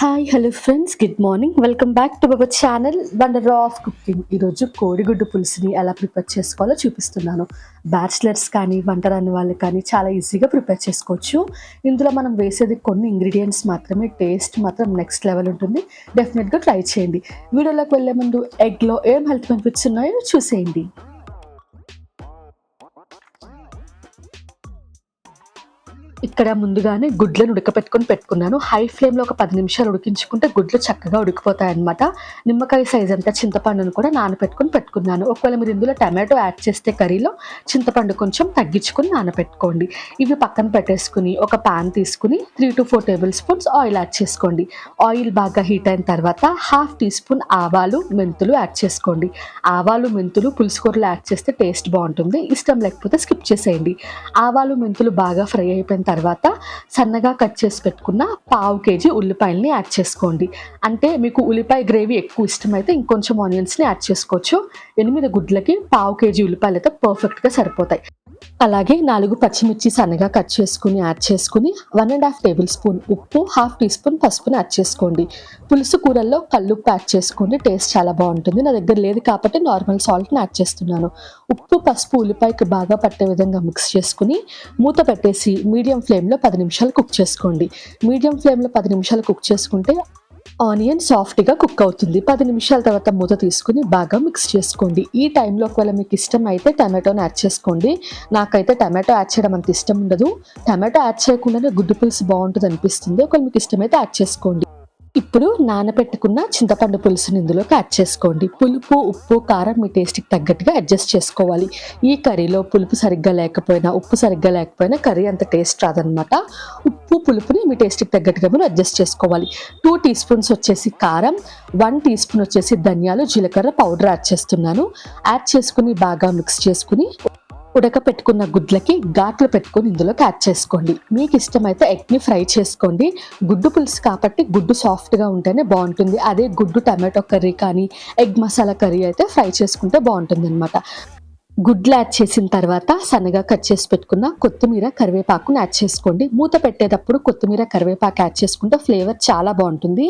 Hi hello friends good morning welcome back to our channel wonder of cooking ఈరోజు కోడిగుడ్డు పులుసుని ఎలా prepare చేసుకోవాలో చూపిస్తున్నాను. బ్యాచిలర్స్ కానీ వంట రాని వాళ్ళు కానీ చాలా ఈజీగా ప్రిపేర్ చేసుకోవచ్చు. ఇందులో మనం వేసేది కొన్ని ఇంగ్రీడియంట్స్ మాత్రమే. టేస్ట్ మాత్రం నెక్స్ట్ లెవెల్ ఉంటుంది. డెఫినెట్గా ట్రై చేయండి. వీడియోలోకి వెళ్ళే ముందు ఎగ్లో ఏం హెల్త్ బెనిఫిట్స్ ఉన్నాయో చూసేయండి. ఇక్కడ ముందుగానే గుడ్లను ఉడకపెట్టుకొని పెట్టుకున్నాను. హై ఫ్లేమ్లో ఒక పది నిమిషాలు ఉడికించుకుంటే గుడ్లు చక్కగా ఉడికిపోతాయి అనమాట నిమ్మకాయ సైజ్ అంతా చింతపండును కూడా నానబెట్టుకొని పెట్టుకున్నాను. ఒకవేళ మీరు ఇందులో టమాటో యాడ్ చేస్తే కర్రీలో చింతపండు కొంచెం తగ్గించుకుని నానబెట్టుకోండి ఇవి పక్కన పెట్టేసుకుని ఒక పాన్ తీసుకుని three two four tablespoons oil add చేసుకోండి. ఆయిల్ బాగా హీట్ అయిన తర్వాత హాఫ్ టీ స్పూన్ ఆవాలు మెంతులు యాడ్ చేసుకోండి. ఆవాలు మెంతులు పులుసుకూరలు యాడ్ చేస్తే టేస్ట్ బాగుంటుంది. ఇష్టం లేకపోతే స్కిప్ చేసేయండి. ఆవాలు మెంతులు బాగా ఫ్రై అయిపోయిన తర్వాత సన్నగా కట్ చేసి పెట్టుకున్న పావు కేజీ ఉల్లిపాయలని యాడ్ చేసుకోండి. అంటే మీకు ఉల్లిపాయ గ్రేవీ ఎక్కువ ఇష్టమైతే ఇంకొంచెం ఆనియన్స్ని యాడ్ చేసుకోవచ్చు. ఎనిమిది గుడ్లకి పావు కేజీ ఉల్లిపాయలు అయితే పర్ఫెక్ట్గా సరిపోతాయి. అలాగే నాలుగు పచ్చిమిర్చి సన్నగా కట్ చేసుకుని యాడ్ చేసుకుని one and half tablespoon ఉప్పు హాఫ్ టీ స్పూన్ పసుపుని యాడ్ చేసుకోండి. పులుసు కూరల్లో కల్లుప్పు యాడ్ చేసుకోండి టేస్ట్ చాలా బాగుంటుంది. నా దగ్గర లేదు కాబట్టి నార్మల్ సాల్ట్ని యాడ్ చేస్తున్నాను. ఉప్పు పసుపు ఉల్లిపాయకి బాగా పట్టే విధంగా మిక్స్ చేసుకుని మూత పెట్టేసి మీడియం ఫ్లేమ్లో పది నిమిషాలు కుక్ చేసుకోండి. మీడియం ఫ్లేమ్లో పది నిమిషాలు కుక్ చేసుకుంటే ఆనియన్ సాఫ్ట్గా కుక్ అవుతుంది. పది నిమిషాల తర్వాత మూత తీసుకుని బాగా మిక్స్ చేసుకోండి. ఈ టైంలో ఒకవేళ మీకు ఇష్టం అయితే టమాటోని యాడ్ చేసుకోండి. నాకైతే టమాటో యాడ్ చేయడం అంత ఇష్టం ఉండదు. టమాటో యాడ్ చేయకుండానే గుడ్డు పులుసు బాగుంటుంది అనిపిస్తుంది. ఒకవేళ మీకు ఇష్టమైతే యాడ్ చేసుకోండి. ఇప్పుడు నానబెట్టుకున్న చింతపండు పులుసుని ఇందులోకి యాడ్ చేసుకోండి. పులుపు ఉప్పు కారం మీ టేస్ట్కి తగ్గట్టుగా అడ్జస్ట్ చేసుకోవాలి. ఈ కర్రీలో పులుపు సరిగ్గా లేకపోయినా ఉప్పు సరిగ్గా లేకపోయినా కర్రీ అంత టేస్ట్ రాదనమాట ఉప్పు పులుపుని మీ టేస్ట్కి తగ్గట్టుగా మీరు అడ్జస్ట్ చేసుకోవాలి. టూ టీ స్పూన్స్ వచ్చేసి కారం వన్ టీ స్పూన్ వచ్చేసి ధనియాలు జీలకర్ర పౌడర్ యాడ్ చేస్తున్నాను. యాడ్ చేసుకుని బాగా మిక్స్ చేసుకుని ఉడకపెట్టుకున్న గుడ్లకి ఘాట్లు పెట్టుకొని ఇందులోకి యాడ్ చేసుకోండి. మీకు ఇష్టమైతే ఎగ్ని ఫ్రై చేసుకోండి. గుడ్డు పులుసు కాబట్టి గుడ్డు సాఫ్ట్గా ఉంటేనే బాగుంటుంది. అదే గుడ్డు టమాటో కర్రీ కానీ ఎగ్ మసాలా కర్రీ అయితే ఫ్రై చేసుకుంటే బాగుంటుంది అనమాట గుడ్లు యాడ్ చేసిన తర్వాత సన్నగా కట్ చేసి పెట్టుకున్న కొత్తిమీర కరివేపాకును యాడ్ చేసుకోండి. మూత పెట్టేటప్పుడు కొత్తిమీర కరివేపాకు యాడ్ చేసుకుంటే ఫ్లేవర్ చాలా బాగుంటుంది.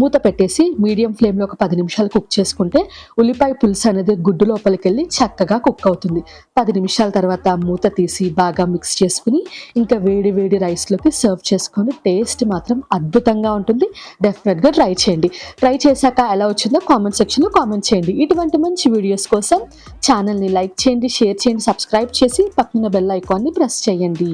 మూత పెట్టేసి మీడియం ఫ్లేమ్లో ఒక పది నిమిషాలు కుక్ చేసుకుంటే ఉల్లిపాయ పులుసు అనేది గుడ్డు లోపలికి వెళ్ళి చక్కగా కుక్ అవుతుంది. పది నిమిషాల తర్వాత మూత తీసి బాగా మిక్స్ చేసుకుని ఇంకా వేడి వేడి రైస్లోకి సర్వ్ చేసుకొని టేస్ట్ మాత్రం అద్భుతంగా ఉంటుంది. డెఫినెట్గా ట్రై చేయండి. ట్రై చేశాక ఎలా వచ్చిందో కామెంట్ సెక్షన్లో కామెంట్ చేయండి. ఇటువంటి మంచి వీడియోస్ కోసం ఛానల్ని లైక్ చేయండి షేర్ చేయండి సబ్స్క్రైబ్ చేసి పక్కన బెల్ ఐకాన్ని ప్రెస్ చేయండి.